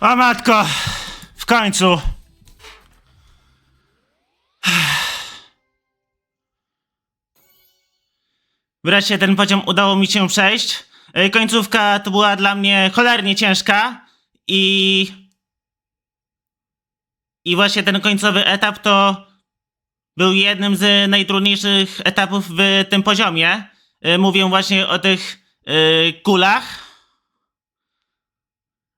O matko! W końcu! Wreszcie ten poziom udało mi się przejść. E, Końcówka to była dla mnie cholernie ciężka i... I właśnie ten końcowy etap to był jednym z najtrudniejszych etapów w tym poziomie. E, Mówię właśnie o tych e, kulach.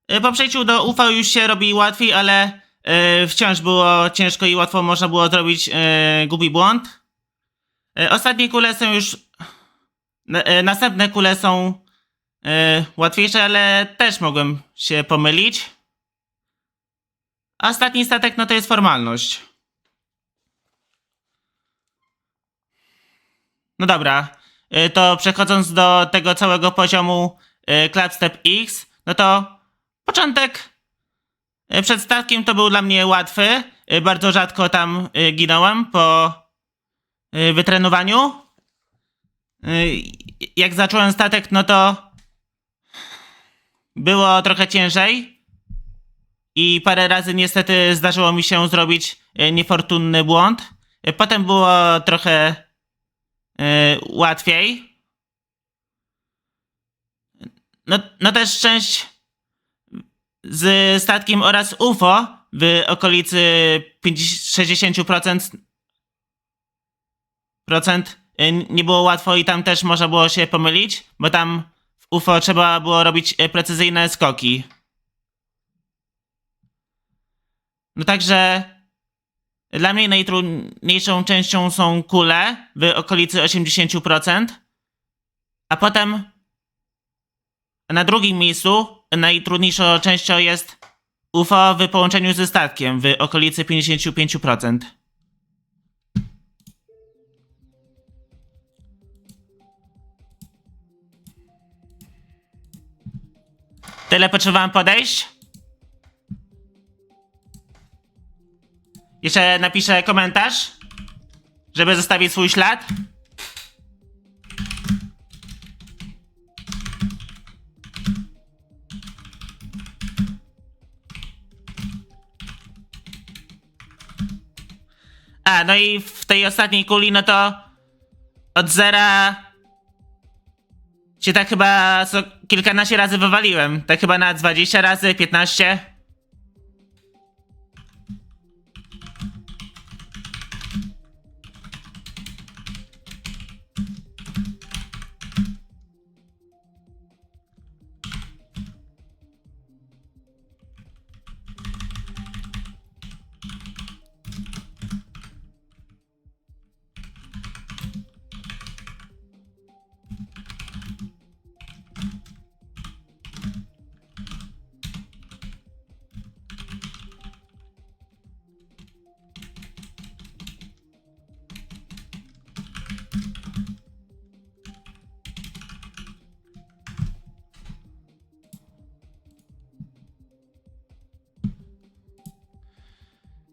E, Po przejściu do UV już się robi łatwiej, ale e, wciąż było ciężko i łatwo można było zrobić e, głupi błąd. Ostatnie kule są już. na- Następne kule są łatwiejsze, ale też mogłem się pomylić. Ostatni statek, no to jest formalność. No dobra, to przechodząc do tego całego poziomu e, Club Step X, no to Początek e, przed statkiem to był dla mnie łatwy. E, Bardzo rzadko tam e, ginąłem po wytrenowaniu. Jak zacząłem statek, no to było trochę ciężej. I parę razy niestety zdarzyło mi się zrobić niefortunny błąd. Potem było trochę łatwiej. No, no też część z statkiem oraz UFO w okolicy 50, 60% procent y, nie było łatwo i tam też można było się pomylić, bo tam w UFO trzeba było robić y, precyzyjne skoki. No także dla mnie najtrudniejszą częścią są kule w okolicy 80%, a potem na drugim miejscu najtrudniejszą częścią jest UFO w połączeniu ze statkiem w okolicy 55%. Tyle potrzebowałem podejść. Jeszcze napiszę komentarz, żeby zostawić swój ślad. A, no i w tej ostatniej kuli, no to od zera się tak chyba kilkanaście razy wywaliłem. Tak chyba na 20 razy, 15.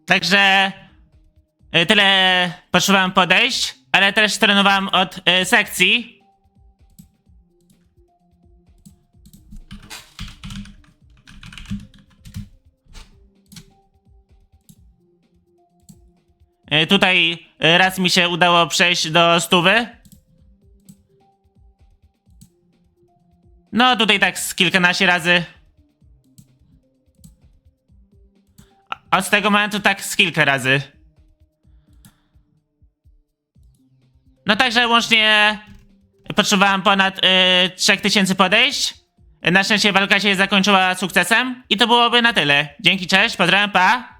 Także y, tyle potrzebowałem podejść, ale też trenowałem od y, sekcji. Y, Tutaj raz mi się udało przejść do stówy. No tutaj tak z kilkanaście razy. Z tego momentu tak z kilka razy. No także łącznie potrzebowałem ponad y, 3000 podejść. Na szczęście walka się zakończyła sukcesem i to byłoby na tyle. Dzięki, cześć, pozdrawiam, pa!